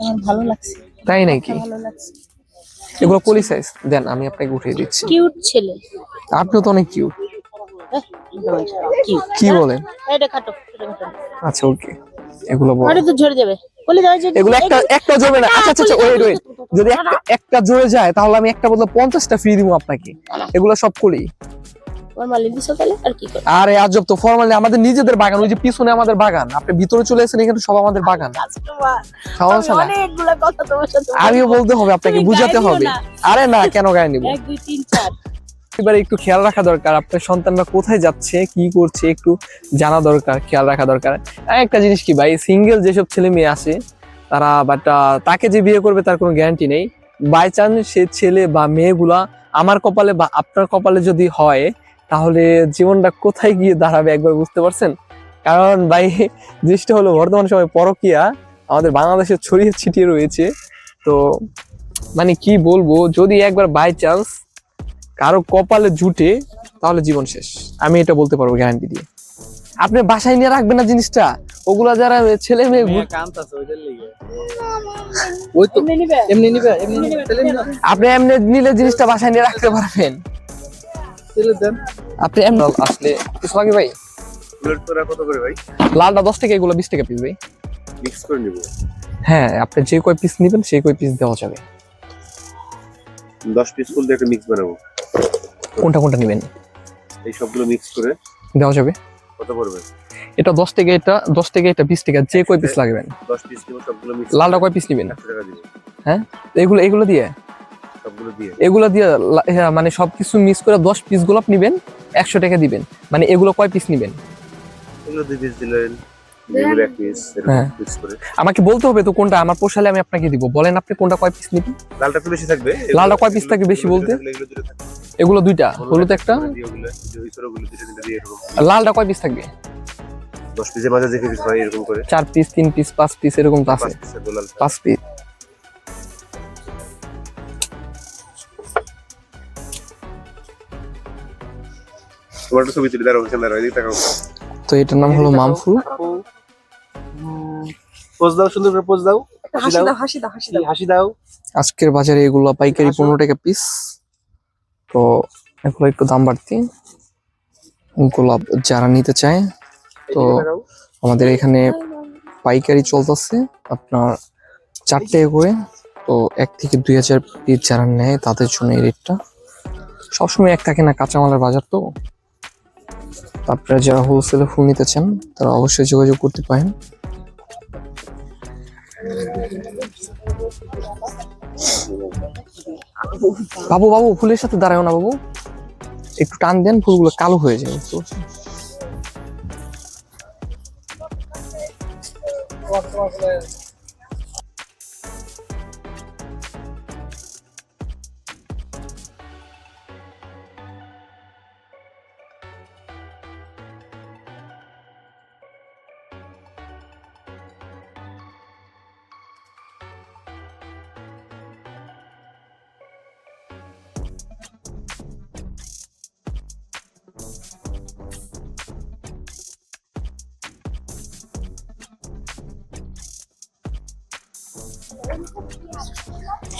আমার ভালো লাগছে। তাই নাকি? ভালো লাগছে। এগুলো পলি সাইজ দেন আমি আপনাকে উঠিয়ে দিচ্ছি। কিউট ছেলে। আপনিও তো অনেক কিউট। কি বলেন? এটা খাটো আচ্ছা ওকে এগুলো বড়। আরে তো ঝরে যাবে। বলে দাও যে এগুলো একটা একটা জমে না। আচ্ছা আচ্ছা আচ্ছা ওয়েট ওয়েট যদি একটা একটা জোরে যায় তাহলে আমি একটা বদলে পঞ্চাশটা ফ্রি দিব আপনাকে। এগুলো সব করি। তোমার দিছো তাহলে আর কি করবে? আরে আজব তো ফরমালি আমাদের নিজেদের বাগান ওই যে পিছনে আমাদের বাগান। আপনি ভিতরে চলে এসেছেন এখানে সব আমাদের বাগান। সমস্যা না অনেকগুলো কথা তোমার সাথে আমিও বলতে হবে আপনাকে বুঝাতে হবে। আরে না কেন গায়ে নিব? এবারে একটু খেয়াল রাখা দরকার আপনার সন্তানরা কোথায় যাচ্ছে কি করছে একটু জানা দরকার খেয়াল রাখা দরকার। একটা জিনিস কি ভাই সিঙ্গেল যেসব ছেলে মেয়ে আছে তারা বাট তাকে যে বিয়ে করবে তার কোনো গ্যারান্টি নেই। বাই চান্স সে ছেলে বা মেয়েগুলা আমার কপালে বা আপনার কপালে যদি হয় তাহলে জীবনটা কোথায় গিয়ে দাঁড়াবে একবার বুঝতে পারছেন? কারণ ভাই জিনিসটা হলো বর্তমান সময় পরকিয়া আমাদের বাংলাদেশে ছড়িয়ে ছিটিয়ে রয়েছে। তো মানে কি বলব যদি একবার বাই চান্স কারও কপালে জুটে তাহলে জীবন শেষ। আমি এটা বলতে পারব গ্যারান্টি দিয়ে। আপনি বাসায় নিয়ে রাখবেন না জিনিসটা? ওগুলা যারা ছেলে মেয়ে ঘুর- ওই তো এমনি নিবে? এমনি নিবে এমনি নিবে তেলে নিবে? আপনি এমনি নিলে জিনিসটা বাসায় নিয়ে রাখতে পারবেন। আপনি এমনি আসলে কিছু লাগে ভাই? তোরা কত করে ভাই? লালটা দশ টাকা এগুলো বিশ টাকা পিস ভাই। মিক্স করে নিব। হ্যাঁ আপনি যে কয় পিস নেবেন সেই কয় পিস দেওয়া যাবে। দশ পিস ফুল দিয়ে একটা মিক্স বানাবো। কোনটা কোনটা নেবেন? এই সবগুলো মিক্স করে দেওয়া যাবে। কত পড়বে? এটা দশ টাকা এটা দশ টাকা এটা বিশ টাকা যে কয় পিস লাগবেন। দশ পিস নিব সবগুলো মিক্স লালটা কয় পিস নেবেন? দিব। এগুলো এগুলো দিয়ে? এগুলো দিয়ে হ্যাঁ, মানে সবকিছু মিক্স করে দশ পিস গোলাপ নিবেন একশো টাকা দিবেন। মানে এগুলো কয় পিস নিবেন? এগুলো দুই পিস দিলেন এগুলো এক পিস হ্যাঁ। করে। আমাকে বলতে হবে তো কোনটা আমার পোষালে আমি আপনাকে দিব। বলেন আপনি কোনটা কয় পিস নিবেন? লালটা একটু বেশি থাকবে। লালটা কয় piece থাকবে বেশি বলতে? এগুলো দুইটা হলুদ একটা লালটা কয় পিস থাকবে? দশ পিসের মাঝে দেখে পিস হয় এরকম করে। চার পিস তিন পিস পাঁচ পিস এরকম তো আছে। পাঁচ পিস তোমার একটা ছবি তুলে দাঁড়াও দাঁড়াও এদিকে তাকাও। তো এটার নাম হলো মামফুল পোজ দাও সুন্দর করে পোজ দাও। হাসি দাও। হাসি দাও হাসি এই হাসি দাও। আজকের বাজারে এগুলো পাইকারি পনেরো টাকা পিস তো এগুলো একটু দাম বাড়তি। গোলাপ যারা নিতে চায় তো আমাদের এখানে পাইকারি চলতেছে। আপনার চার টাকা করে তো এক থেকে দুই হাজার পিস যারা নেয় তাদের জন্য এই রেটটা। সবসময় এক থাকে না কাঁচামালের বাজার তো। তারপরে যারা হোলসেলে ফুল নিতে চান তারা অবশ্যই যোগাযোগ করতে পারেন বাবু বাবু, ফুলের সাথে দাঁড়ায় না বাবু একটু টান দেন, ফুলগুলো কালো হয়ে যায় বুঝতে পারছেন?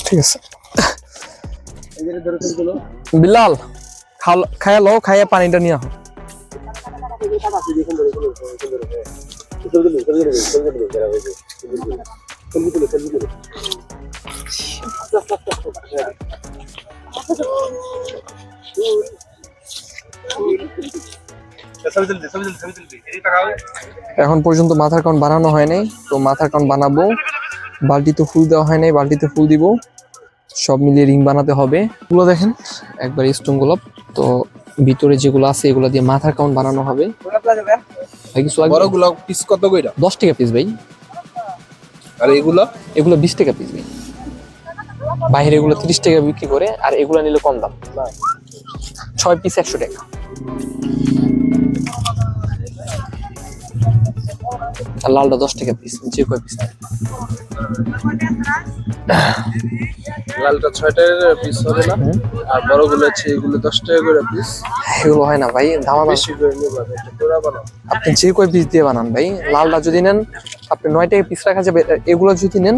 ঠিক আছে বিলাল খাইয়া লো খাইয়া পানিটা নিয়ে আহ এখন পর্যন্ত মাথার কাউন্ট বানানো হয় নাই তো মাথার কাউন্ট বানাবো বালতিতে ফুল দেওয়া হয় নাই বালতিতে ফুল দিব। সব মিলিয়ে রিং বানাতে হবে। এগুলো দেখেন একবার স্টোন গোলাপ তো ভিতরে যেগুলো আছে এগুলো দিয়ে মাথার কাউন্ট বানানো হবে? বড়গুলো পিস কত কইরা? দশ টাকা পিস ভাই। আর এগুলো? এগুলো বিশ টাকা পিস ভাই। বাইরে এগুলো তিরিশ টাকা বিক্রি করে আর এগুলো নিলে কম দাম। ছয় পিস একশো টাকা। আর লালটা দশ টাকা পিস যে কয় পিস লালটা ছয় টাকা পিস হবে না আর বড়গুলো আছে এগুলো দশ টাকা করে পিস এগুলো হয় না ভাই দাম বেশি করে আপনি যে কয় পিস দিয়ে বানান ভাই লালটা যদি নেন আপনি নয় টাকা পিস রাখা যাবে এগুলো যদি নেন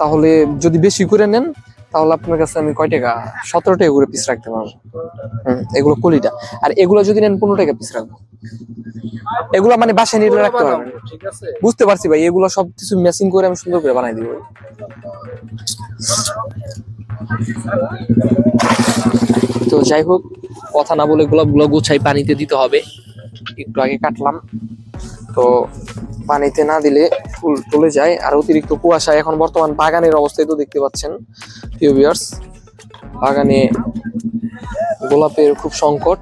তাহলে যদি বেশি করে নেন তাহলে আপনার কাছে আমি কয় টাকা? সতেরো টাকা করে পিস রাখতে পারব। হুম, এগুলো কলিটা। আর এগুলো যদি নেন পনেরো টাকা পিস রাখব। এগুলো মানে বাসায় নিয়ে রাখতে পারবেন। আছে? বুঝতে পারছি ভাই এগুলো সব কিছু ম্যাচিং করে আমি সুন্দর করে বানাই দিব তো যাই হোক কথা না বলে গোলাপগুলো গুছাই পানিতে দিতে হবে। একটু আগে কাটলাম। তো পানিতে না দিলে ফুল টলে যায়। আর অতিরিক্ত কুয়াশা এখন বর্তমান বাগানের অবস্থায় তো দেখতে পাচ্ছেন প্রিয় ভিউয়ার্স বাগানে গোলাপের খুব সংকট।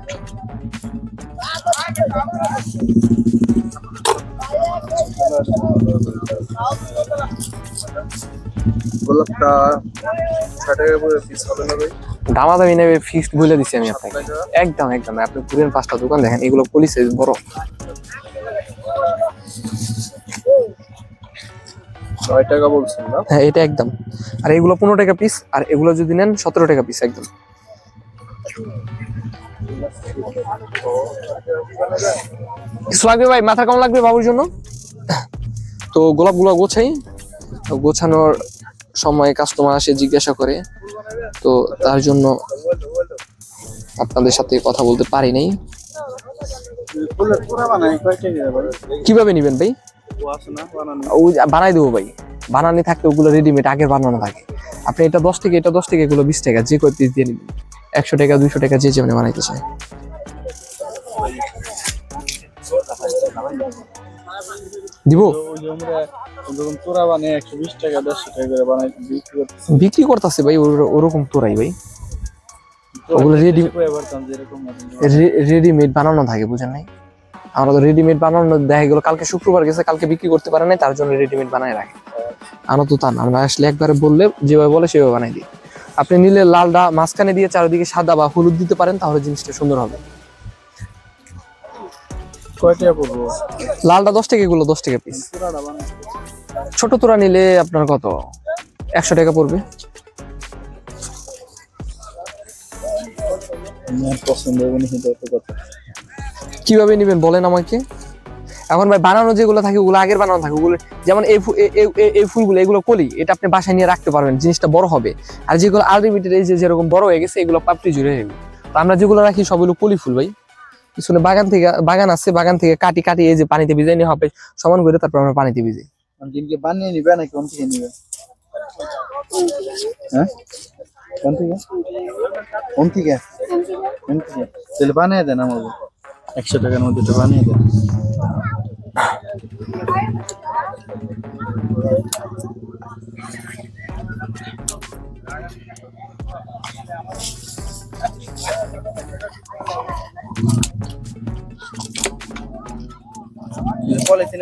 গোলাপটা নেবে ফিক্সড বলে দিচ্ছি আমি আপনাকে। একদম একদম। আপনি ঘুরেন পাঁচটা দোকান দেখেন এগুলো পুলিশ বড়। ছয় টাকা বলছেন না? হ্যাঁ এটা একদম। আর এগুলো পনেরো টাকা পিস আর এগুলো যদি নেন সতেরো টাকা পিস একদম। কিছু লাগবে ভাই? মাথা কম লাগবে বাবুর জন্য? তো গোলাপগুলো গোছাই। গোছানোর সময় কাস্টমার আসে, জিজ্ঞাসা করে। তো তার জন্য আপনাদের সাথে কথা বলতে পারি নাই। কীভাবে নিবেন ভাই? বানাই দেবো ভাই। বানানি থাকতে ওগুলো রেডিমেড আগের বানানো থাকে। আপনি এটা দশ থেকে এটা দশ থেকে এগুলো বিশ টাকা যে কয় পিস দিয়ে নিবেন। একশো টাকা দুইশো টাকা যে যেমন বানাইতে চায়। দিব? বিক্রি করতেছি ভাই ওর- ওরকম তোরাই ভাই। ওগুলো রেডিমেড বানানো থাকে বুঝেন নাই? আমরা তো রেডিমেড বানানো দেখা গেলো কালকে শুক্রবার গেছে কালকে বিক্রি করতে পারে নাই তার জন্য রেডিমেড বানায় রাখে। আমরা তো তা না আমরা আসলে একবারে বললে যেভাবে বলে সেভাবে বানাই দিই। আপনি নিলে লালটা মাঝখানে দিয়ে চারিদিকে সাদা বা হলুদ দিতে পারেন তাহলে জিনিসটা সুন্দর হবে। লালটা দশ টাকা এগুলো দশ টাকা পিস ছোট তোরা নিলে আপনার কত? একশো টাকা পড়বে। আমার পছন্দ হবে তো কথা। কীভাবে নেবেন বলেন আমাকে? এখন ভাই বানানো যেগুলো থাকে ওগুলো আগের বানানো থাকে ওগুলো যেমন এই এই ফুলগুলো এগুলো কলি এটা আপনি বাসায় নিয়ে রাখতে পারবেন জিনিসটা বড় হবে। আর যেগুলো আলটিমেটেড এই যে যেরকম বড় হয়ে গেছে এগুলো পাপড়ি জুড়ে হয়ে তো আমরা যেগুলো রাখি সবগুলো কলি ফুল ভাই। পিছনে বাগান থেকে বাগান আছে বাগান থেকে কাটি কাটি এই যে পানিতে ভিজাই নিয়ে হবে সমান করে তারপর আমরা পানিতে দিনকে বানিয়ে নিবে নাকি কোন থেকে নিবে? হ্যাঁ? বানিয়ে দেন একশো টাকার মধ্যে বানিয়ে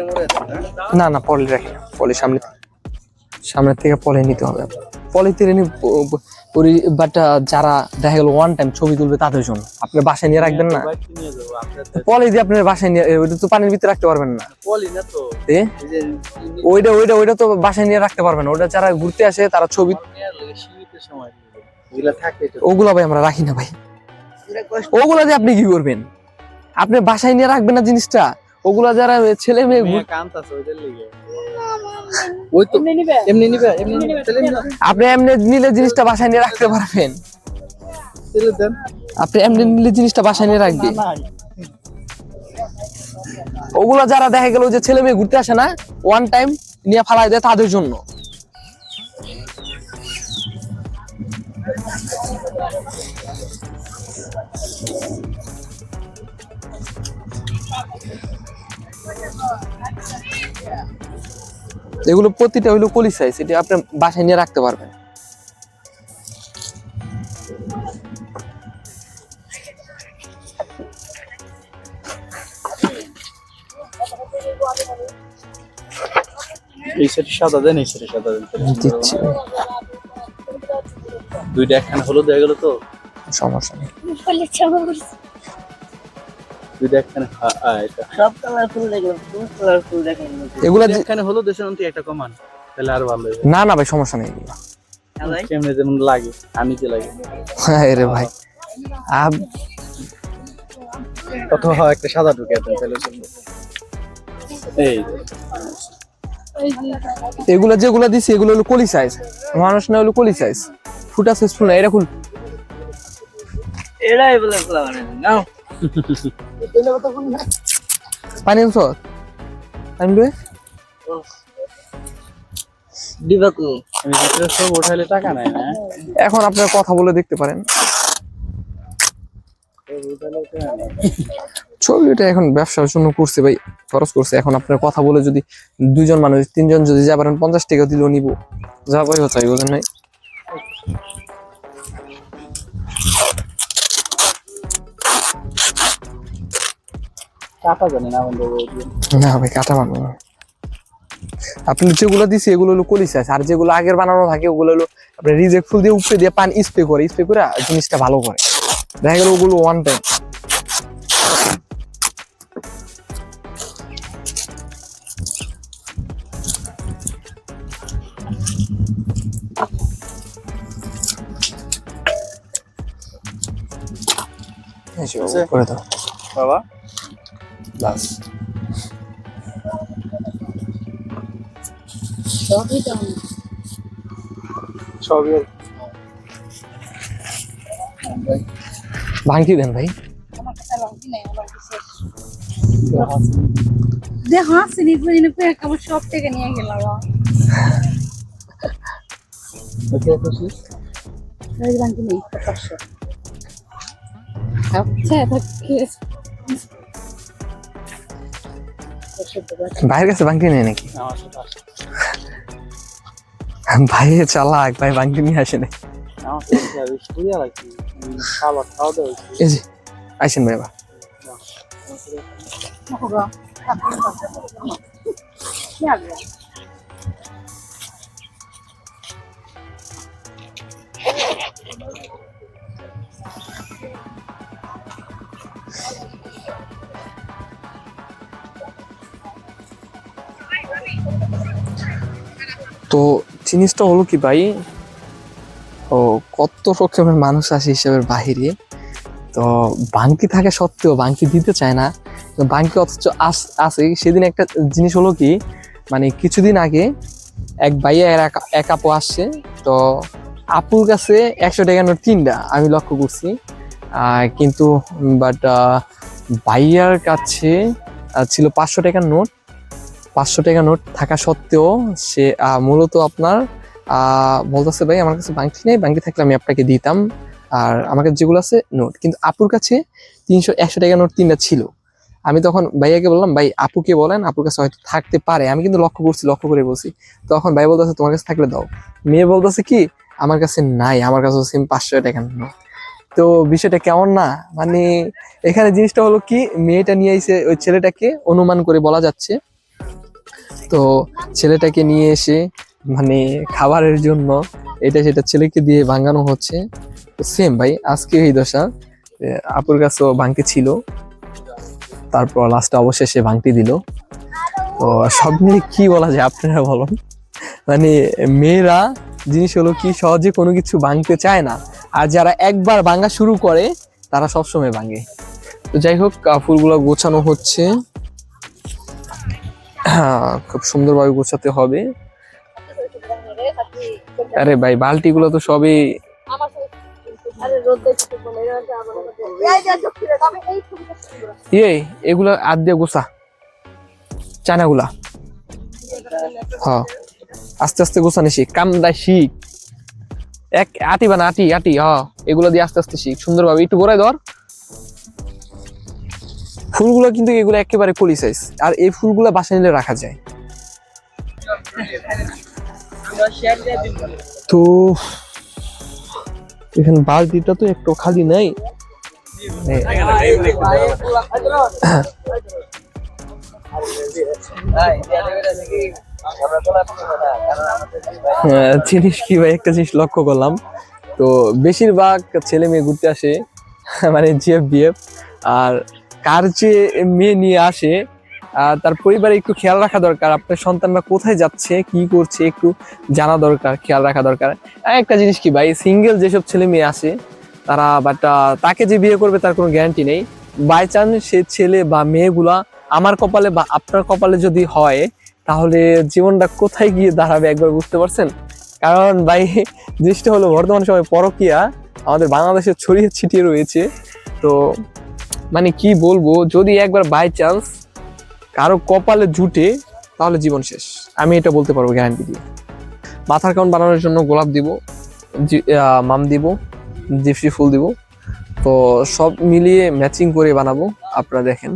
মরে না না, পলি রাখি পলি সামনে সামনের থেকে পলি নিতে হবে। পলিতে বাট যারা দেখা গেল ওয়ান টাইম ছবি তুলবে তাদের জন্য। আপনি বাসায় নিয়ে রাখবেন না। পলি দিয়ে আপনার বাসায় নিয়ে ওইটা তো পানির ভিতরে রাখতে পারবেন না। ওইটা ওইটা ওইটা তো বাসায় নিয়ে রাখতে পারবেন না। ওটা যারা ঘুরতে আসে তারা ছবি ওগুলা ভাই আমরা রাখি না ভাই। ওগুলা দিয়ে আপনি কি করবেন? আপনি বাসায় নিয়ে রাখবেন না জিনিসটা? ওগুলা যারা ছেলে মেয়ে ওই তো এমনি নিবে? এমনি আপনি এমনি নিলে জিনিসটা বাসায় নিয়ে রাখতে পারবেন। আপনি এমনি নিলে জিনিসটা বাসায় নিয়ে রাখবেন ওগুলা যারা দেখা গেল যে ছেলে মেয়ে ঘুরতে আসে না ওয়ান টাইম নিয়ে ফালাই দেয় তাদের জন্য। এগুলো প্রতিটা হইল কলি সাইজ এটা আপনি বাসায় নিয়ে রাখতে পারবেন। এই সেটি সাদা দেন এই সেটি সাদা। দেন দিচ্ছি। দুইটা একখানে হলুদ হয়ে গেল তো? সমস্যা নেই। দুইটা একখানে হ্যাঁ, হ্যাঁ, এটা। সব কালার ফুল দেখলাম সব কালার ফুল দেখলাম। এগুলা একখানে হলুদ দেশের মধ্যে একটা কমান তাহলে আর ভালো না না ভাই সমস্যা নেই কেমনে যেমন লাগে আনিতে লাগে। হ্যাঁ ভাই। আব- অথবা একটা সাদা ঢুকে দেন তাহলে এই এগুলা যেগুলা দিছি এগুলো হলো কলি সাইজ মানুষ না হলো কলি সাইজ ফুটা সাইজ ফুল না খুল এটাই বলে ফুলা মানে নাও। পানি আনছো? আনবে দিবা কো আমি ভিতরে সব উঠাইলে টাকা নাই না? এখন আপনার কথা বলে দেখতে পারেন। ছবিটা এখন ব্যবসার জন্য করছে ভাই খরচ করছে। এখন আপনার কথা বলে যদি দুজন মানুষ তিনজন যদি যা পারেন পঞ্চাশ টাকা দিলেও নিব। যা পয়সা চাই বোঝেন নাই টাকা জানি না বন্ধু না ভাই কাটা বানাবো না। আপনি যেগুলো দিছি এগুলো হলো কলি সাইজ আর যেগুলো আগের বানানো থাকে ওগুলো হলো আপনি রিজেক্ট ফুল দিয়ে উপরে দিয়ে পানি স্প্রে করে স্প্রে করে জিনিসটা ভালো করে। দেখা গেল ওগুলো ওয়ান টাইম করে দাও। বাবা। বাস সবই ভাঙতি দেন ভাই। দেখো আসেনি বুঝিনি পেয়ে আমার সব থেকে নিয়ে গেলাম। কি নেই আচ্ছা ভাইয়ের কাছে বাংলি নেই নাকি। ভাই চালাক, ভাই ভাঙতি নিয়ে আসে যে, আইসেন ভাই আবার তো জিনিসটা হলো কি ভাই, ও কত রকমের মানুষ আসে হিসাবের বাহিরে। তো বাঙ্কি থাকা সত্ত্বেও, বাঙ্কি দিতে চায় না। বাঙ্কি অথচ আস- আছে। সেদিন একটা জিনিস হলো কি মানে কিছুদিন আগে এক ভাইয়া এক- আপু আসছে। তো আপুর কাছে একশো টাকা নোট তিনটা আমি লক্ষ্য করছি। কিন্তু বাট ভাইয়ার কাছে ছিল পাঁচশো টাকার নোট। পাঁচশো টাকা নোট থাকা সত্ত্বেও সে মূলত আপনার বলতেছে, ভাই, আমার কাছে বাঙ্কি নেই বাঙ্কি থাকলে আমি আপনাকে দিতাম। আর আমার কাছে যেগুলো আছে, নোট। কিন্তু আপুর কাছে তিনশো, একশো টাকা নোট তিনটা ছিল। আমি তখন ভাইয়াকে বললাম, ভাই, আপুকে বলেন, আপুর কাছে হয়তো থাকতে পারে। আমি কিন্তু লক্ষ্য করছি, লক্ষ্য করে বলছি। তখন ভাই বলতেছে, তোমার কাছে থাকলে দাও। মেয়ে বলতেছে, কি? আমার কাছে নাই, আমার কাছে সেম পাঁচশো টাকা নোট। তো বিষয়টা কেমন না? মানে এখানে জিনিসটা হলো কি, মেয়েটা নিয়ে এসে ওই ছেলেটাকে অনুমান করে বলা যাচ্ছে। তো ছেলেটাকে নিয়ে এসে মানে খাবারের জন্য এটা সেটা ছেলেকে দিয়ে ভাঙানো হচ্ছে। তো সেম ভাই, আজকে এই দশা আপুর কাছেও ভাঙতি ছিল। তারপর লাস্টে অবশেষে ভাঙতি দিল। তো সব মিলে কি বলা যায় আপনারা বলুন? মানে মেয়েরা জিনিস হলো কি, সহজে কোনো কিছু ভাঙতে চায় না। আর যারা একবার ভাঙা শুরু করে, তারা সবসময় ভাঙে। তো যাই হোক ফুলগুলো গোছানো হচ্ছে। খুব সুন্দরভাবে গোছাতে হবে। আরে ভাই, বালতিগুলো তো সবই আরে ইয়ে এগুলো আদ দিয়ে গোছা। চানাগুলা। হ্যাঁ আস্তে আস্তে গোছানি শিখ কামদা শিখ। এক, আটি বানা, আটি আটি হ্যাঁ এগুলো দিয়ে আস্তে আস্তে শিখ। সুন্দরভাবে একটু গোড়ায় ধর। ফুলগুলো কিন্তু এগুলো একেবারে কলি সাইজ আর এই ফুলগুলো বাসায় নিলে রাখা যায়। তো এখানে বালতিটা তো একটু খালি নাই। হ্যাঁ, জিনিস কি ভাই? একটা জিনিস লক্ষ্য করলাম। তো বেশিরভাগ ছেলে মেয়ে ঘুরতে আসে মানে জিএফ বিএফ। আর কার যে মেয়ে নিয়ে আসে তার পরিবারে একটু খেয়াল রাখা দরকার। আপনার সন্তানরা কোথায় যাচ্ছে, কি করছে, একটু জানা দরকার, খেয়াল রাখা দরকার। একটা জিনিস কি ভাই সিঙ্গেল যেসব ছেলে মেয়ে আসে, তারা বাট তাকে যে বিয়ে করবে তার কোনো গ্যারান্টি নেই। বাই চান্স সে ছেলে বা মেয়েগুলা আমার কপালে বা আপনার কপালে যদি হয়, তাহলে জীবনটা কোথায় গিয়ে দাঁড়াবে একবার বুঝতে পারছেন? কারণ ভাই, জিনিসটা হলো বর্তমান সময় পরকিয়া, আমাদের বাংলাদেশে ছড়িয়ে ছিটিয়ে রয়েছে। তো মানে কি বলব, যদি একবার বাই চান্স কারও কপালে জুটে, তাহলে জীবন শেষ। আমি এটা বলতে পারব গ্যারান্টি দিয়ে। মাথার কাউন্ট বানানোর জন্য গোলাপ দিব মাম দিব, জিপসি ফুল দিব। তো সব মিলিয়ে ম্যাচিং করে বানাবো, আপনারা দেখেন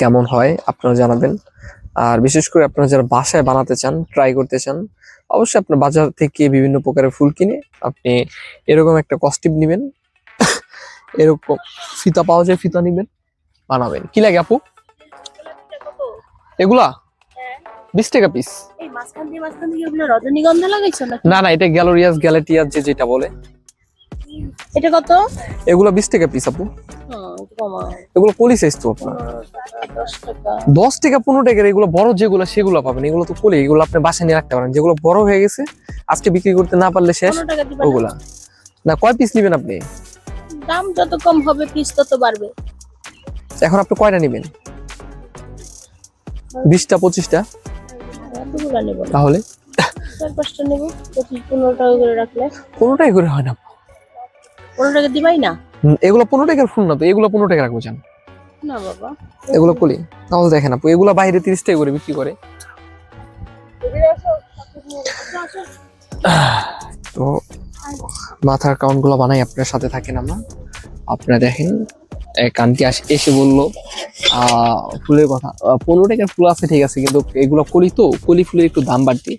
কেমন হয়, আপনারা জানাবেন। আর বিশেষ করে আপনারা যারা বাসায় বানাতে চান ট্রাই করতে চান, অবশ্যই আপনার বাজার থেকে বিভিন্ন প্রকারের ফুল কিনে আপনি এরকম একটা কস্টিপ নেবেন। এরকম ফিতা পাওয়া যায় ফিতা নিবেন বানাবেন। কি লাগে আপু? এগুলা? বিশ টাকা পিস না না এটা গ্যালোরিয়াস গ্যালাটিয়াস যে যেটা বলে। এটা কত? এগুলো বিশ টাকা পিস আপু। কমাও। এগুলো পলি সাইজ তো আপনার। দশ টাকা পনেরো টাকার এগুলো বড় যেগুলো সেগুলো পাবেন। এগুলো তো পলি এগুলো আপনি বাসায় নিয়ে রাখতে পারেন। যেগুলো বড় হয়ে গেছে আজকে বিক্রি করতে না পারলে শেষ? ওগুলা। না কয় পিস নেবেন আপনি? দাম যত কম হবে পিস তত বাড়বে। এখন আপনি কয়টা নেবেন? বিশটা পঁচিশটা? এতগুলো নেব। তাহলে? চার পাঁচটা নেব পঁচিশ করে রাখলে। পনেরোটাই করে হয় না। পনেরো টাকা দিবাই না? এগুলো পনেরো টাকার ফুল না তো এগুলো পনেরো টাকা রাখব না বাবা। এগুলো পলি তাহলে দেখেন আপু এগুলো বাইরে তিরিশ টাকা করে বিক্রি করে। তো মাথার কাউন্টগুলো বানাই, আপনার সাথে থাকেন আমরা। আপনারা দেখেন, এক আন্টি এসে বলল ফুলের কথা পনেরো টাকার ফুল আছে, ঠিক আছে, কিন্তু এগুলো কলি তো, কলি ফুলের একটু দাম বাড়তি।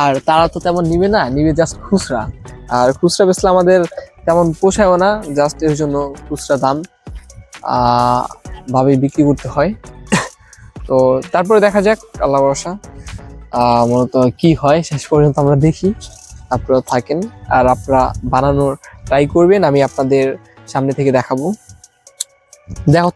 আর তারা তো তেমন নিবে না, নিবে জাস্ট খুচরা। আর খুচরা বেচলে আমাদের তেমন পোষায়ও না জাস্ট এর জন্য খুচরা দাম ভাবে বিক্রি করতে হয়। তো তারপরে দেখা যাক, আল্লাহ ভরসা। মূলত কি হয়, শেষ পর্যন্ত আমরা দেখি। আপনারা থাকেন আর আপনারা বানানোর ট্রাই করবেন আমি আপনাদের সামনে থেকে দেখাবো। দেখো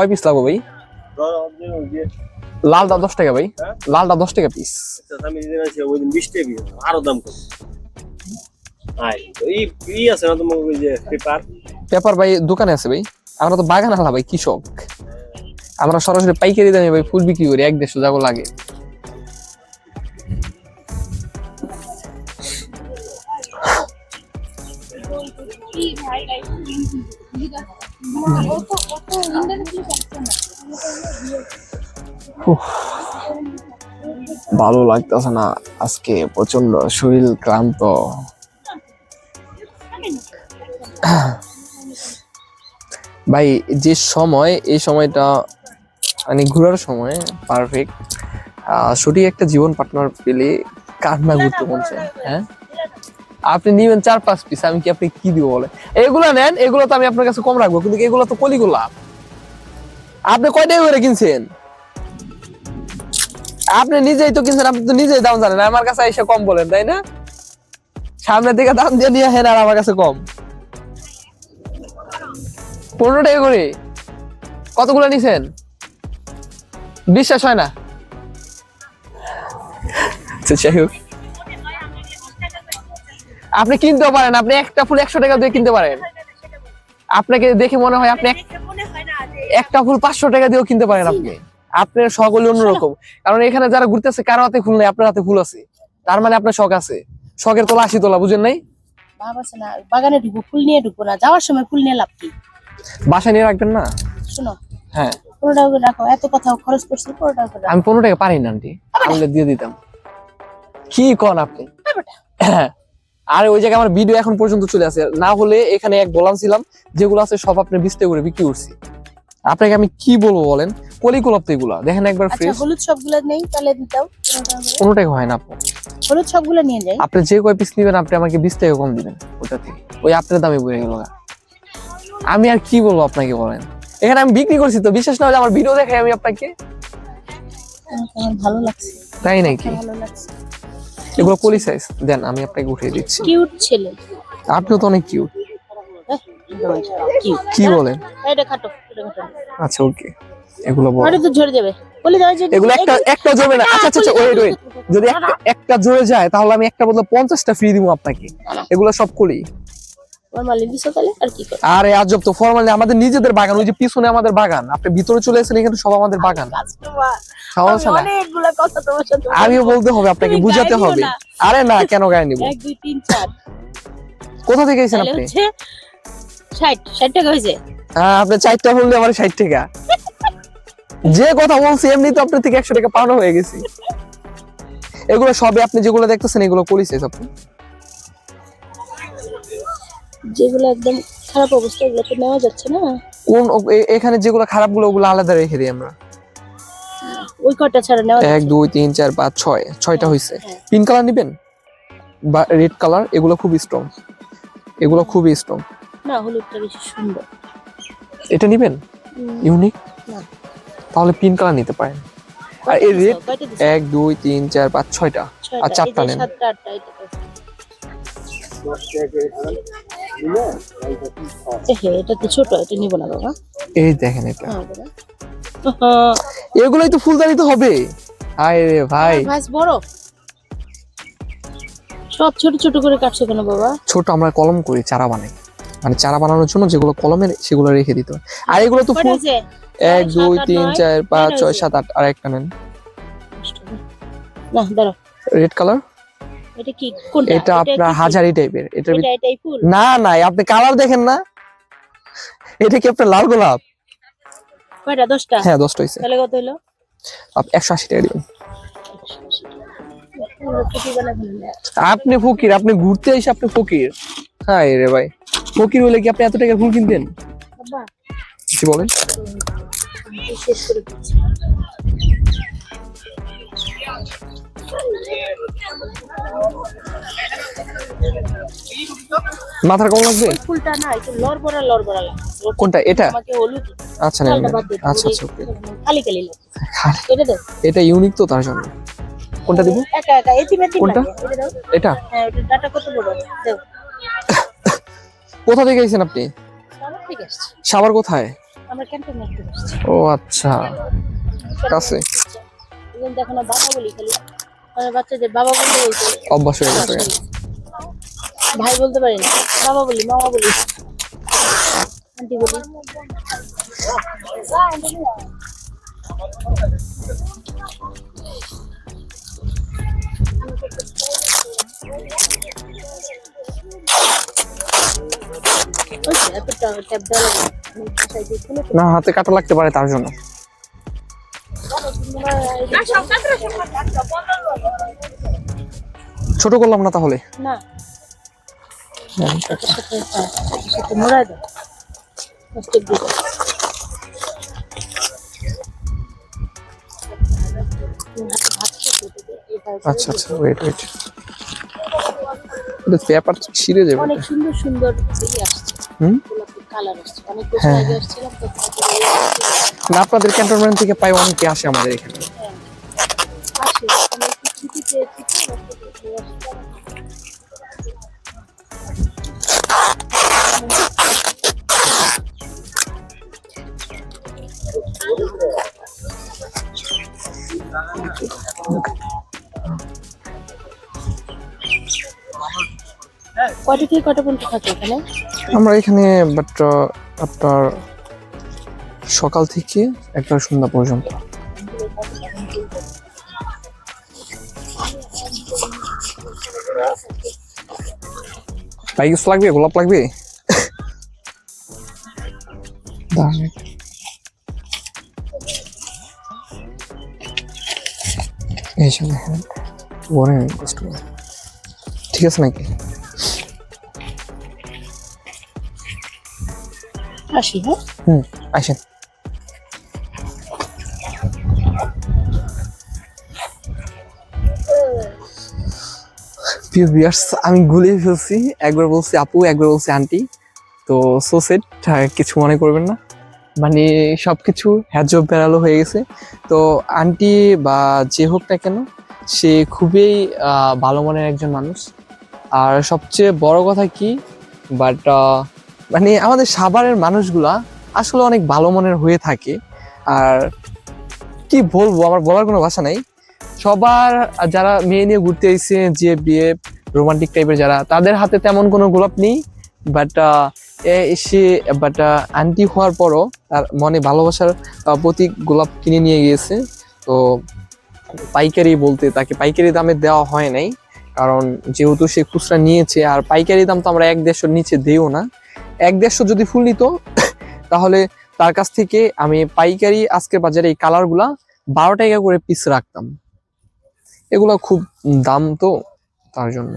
কয় পিস লাগবে ভাই? লাল লালটা দশ টাকা ভাই। লাল লালটা দশ টাকা পিস আমি যেদিন আছি ওই দিন বিশ টাকা আরও দাম কম। আই এই ই আছে না তোমার ওই যে পেপার পেপার ভাই দোকানে আছে ভাই। আমরা তো বাগান আলা ভাই কৃষক। আমরা সরাসরি পাইকারি দামে ভাই ফুল বিক্রি করি এক দেড়শো যাগো লাগে। ভালো লাগতেছে না আজকে প্রচণ্ড শরীর ক্লান্ত। ভাই, যে সময়, এই সময়টা মানে ঘোরার সময় পারফেক্ট সঠিক একটা জীবন পার্টনার পেলে কার না ঘুরতে হ্যাঁ? আপনি নিবেন চার পাঁচ পিস আমি কি আপনি কি দিব বলে? এগুলো নেন, এগুলো তো আমি আপনার কাছে কম রাখব, কিন্তু এগুলো তো কলিগুলা। আপনি কয় টাকা করে কিনছেন? আপনি নিজেই তো কিনছেন আপনি তো নিজেই দাম জানেন। আমার কাছে এসে কম বলেন তাই না? সামনের দিকে দাম দিয়ে নিয়ে হেন আর আমার কাছে কম। পনেরো টাকা করে। কতগুলো নিছেন? বিশ্বাস হয় না? আচ্ছা, যাই হোক। আপনি কিনতেও পারেন আপনি একটা ফুল একশো টাকা দিয়ে কিনতে পারেন। আপনাকে দেখে মনে হয় আপনি একটা ফুল পাঁচশো টাকা দিয়েও কিনতে পারেন আপনি। আপনার সকলে অন্যরকম। কারণ এখানে যারা ঘুরতেছে কারও হাতে ফুল নেই আপনার হাতে ফুল আছে। তার মানে আপনার শখ আছে। শখের তোলা আশি তোলা বুঝেন নাই? বাগানে ঢুকবো ফুল নিয়ে ঢুকবো না যাওয়ার সময় ফুল নিয়ে লাভ কি? বাসায় নিয়ে রাখবেন না? শোনো হ্যাঁ। পনেরো টাকা রাখো এত কথা খরচ করছি পনেরো টাকা আমি পনেরো টাকা পারি না আন্টি। দিয়ে দিতাম। কি কন আপনি? আর ওই জায়গায় আমার ভিডিও এখন পর্যন্ত চলে আসে। না হলে এখানে এক বলাম ছিলাম যেগুলো আছে সব আপনি বিস্তে করে বিক্রি করছি। আপনাকে আমি কি বলব বলেন? কলিকুলপ তো এগুলা। দেখেন একবার আচ্ছা ফ্রেশ হলুদ সবগুলো নেই তাহলে হয় না আপু। হলুদ সবগুলো নিয়ে যাই। আপনি যে কয় পিস নিবেন আপনি আমাকে বিশ টাকা কম দিবেন ওটা থেকে। ওই আপনার দামে বয়ে গেল আমি আর কি বলব আপনাকে বলেন? এখানে আমি বিক্রি করছি তো বিশ্বাস না হলে আমার ভিডিও দেখাই আমি আপনাকে। ভালো লাগছে। তাই নাকি? ভালো লাগছে। এগুলো কলি সাইজ দেন আমি আপনাকে উঠিয়ে দিচ্ছি। কিউট ছেলে। আপনিও তো অনেক কিউট কি? বলেন এটা খাটো এটা খাটো। আচ্ছা ওকে। এগুলো বড় ওটা তো ঝরে যাবে। বলে দাও যে এগুলো একটা একটা জমে না। আচ্ছা আচ্ছা ওয়েট ওয়েট যদি একটা একটা জোরে যায় তাহলে আমি একটা বদলে পঞ্চাশটা ফ্রি দিব আপনাকে। এগুলো সব করি। আর কি করে আরে আজব তো ফরমালি আমাদের নিজেদের বাগান ওই যে পিছনে আমাদের বাগান। আপনি ভিতরে চলে এসেছেন এখানে সব আমাদের বাগান। আমিও বলতে হবে আপনাকে বুঝাতে হবে। আরে না কেন গায়ে নিব? কোথা থেকে এসেছেন আপনি? টাকা হ্যাঁ আপনি চারটা বললে আমার ষাট টাকা। যে কথা বলছি এমনি তো আপনার থেকে একশো টাকা পানো হয়ে গেছি। এগুলো সবে আপনি যেগুলো দেখতেছেন এগুলো আপনি। যেগুলো একদম খারাপ অবস্থা এগুলো তো নেওয়া যাচ্ছে না। কোন এখানে যেগুলো খারাপগুলো ওগুলো আলাদা রেখে দিই আমরা। ওই কটা ছাড়া নেওয়া এক দুই তিন চার পাঁচ ছয় ছয়টা হয়েছে হ্যাঁ। পিঙ্ক কালার নিবেন? বা রেড কালার এগুলো খুব স্ট্রং এগুলো খুবই স্ট্রং না হলুদটা বেশি সুন্দর। এটা নিবেন? ইউনিক না। তাহলে পিঙ্ক কালার নিতে পারেন। আর এই দিছো? এক দুই তিন চার পাঁচ ছয়টা। ছয়টা। আর চারটা নেন। এটা তো। এটা ছোট এটা নিব না বাবা। এই দেখেন এটা। হ্যাঁ এগুলোই তো ফুলদানি তো হবে। হায় রে ভাই। বড়। সব ছোট ছোট করে কাটছো কেন বাবা? ছোট আমরা কলম করি চারা বানাই। মানে চারা বানানোর জন্য যেগুলো কলমের সেগুলো রেখে দিতে হয়। আর এগুলো তো ফুল এক দুই তিন চার পাঁচ ছয় সাত আট আর একটা নেন রেড কালার এটা কি? কোনটা? এটা আপনার হাজারি টাইপের এটা না না আপনি কালার দেখেন না। এটা কি আপনার লাল গোলাপ? কয়টা? হ্যাঁ দশটা হয়েছে। তাহলে কত হলো? আপনি একশো আশি টাকা দিবেন। আপনি ফকির আপনি ঘুরতে এসে আপনি ফকির। হ্যাঁ রে ভাই। ফকির হলে কি আপনি এত টাকার ফুল কিনতেন? বাবা। কি বলেন। মাথার কম লাগবে? ফুলটা না একটু লড়বড়া লড়বড়া ওর কোনটা? এটা? আমাকে হলুদ। আচ্ছা দে, আচ্ছা আচ্ছা ওকে। খালি খালি এটা দাও। এটা ইউনিক তো তার জন্য। কোনটা দিব? একা একা কোনটা? এটা দাও। এটা? হ্যাঁ ওটা ডাটা কত বড়? দাও। কোথা থেকে এসেছেন আপনি? সাবার কোথায়? ও আচ্ছা। কাছে। এখন দেখো না বাবা বলি খালি। আমার বাচ্চাদের বাবা বলতে বলতে। অভ্যাস হয়ে গেছে। ভাই বলতে পারি না। বাবা বলি মামা বলি। আন্টি বলি। না হাতে কাটা লাগতে পারে তার জন্য। ছোট করলাম না তাহলে? না। আচ্ছা আচ্ছা ওয়েট ওয়েট এটা পেপার ছিঁড়ে যাবে। অনেক সুন্দর সুন্দর ইয়ে আসছে। হুম? কালার আসছে। অনেক বছর হ্যাঁ, আগে হ্যাঁ। না আপনাদের ক্যান্টনমেন্ট থেকে পাই অনেকে আসে আমাদের এখানে। আসে। ছুটি পেয়েছি তো, দিয়ে থেকে কয়টা পর্যন্ত থাকে এখানে? আমরা এখানে বাট আপনার সকাল থেকে একটা সন্ধ্যা পর্যন্ত। ভাই লাগবে? গোলাপ লাগবে? দাঁড়ান এই যে দেখেন ঠিক আছে নাকি? আসি হ্যাঁ? হুম, আসেন। আমি গুলিয়ে ফেলছি। একবার বলছি আপু, একবার বলছি আন্টি তো সো সেট কিছু মনে করবেন না। মানে সব কিছু হ্যাজব বেড়ালো হয়ে গেছে। তো আন্টি বা যে হোক না কেন, সে খুবই ভালো মনের একজন মানুষ। আর সবচেয়ে বড় কথা কি বাট মানে আমাদের সাভারের মানুষগুলা আসলে অনেক ভালো মনের হয়ে থাকে। আর কি বলব, আমার বলার কোনো ভাষা নাই। সবার যারা মেয়ে নিয়ে ঘুরতে এসেছে যে বিয়ে রোমান্টিক টাইপের যারা, তাদের হাতে তেমন কোনো গোলাপ নেই। বাট এসে বাট আন্টি হওয়ার পরও তার মনে ভালোবাসার প্রতি গোলাপ কিনে নিয়ে গিয়েছে। তো পাইকারি বলতে তাকে পাইকারি দামে দেওয়া হয় নাই। কারণ যেহেতু সে খুচরা নিয়েছে, আর পাইকারি দাম তো আমরা এক দেড়শোর নিচে দিও না। এক দেড়শো যদি ফুল নিত, তাহলে তার কাছ থেকে আমি পাইকারি আজকের বাজারে এই কালারগুলা বারো টাকা করে পিস রাখতাম। এগুলো খুব দাম তো তার জন্য।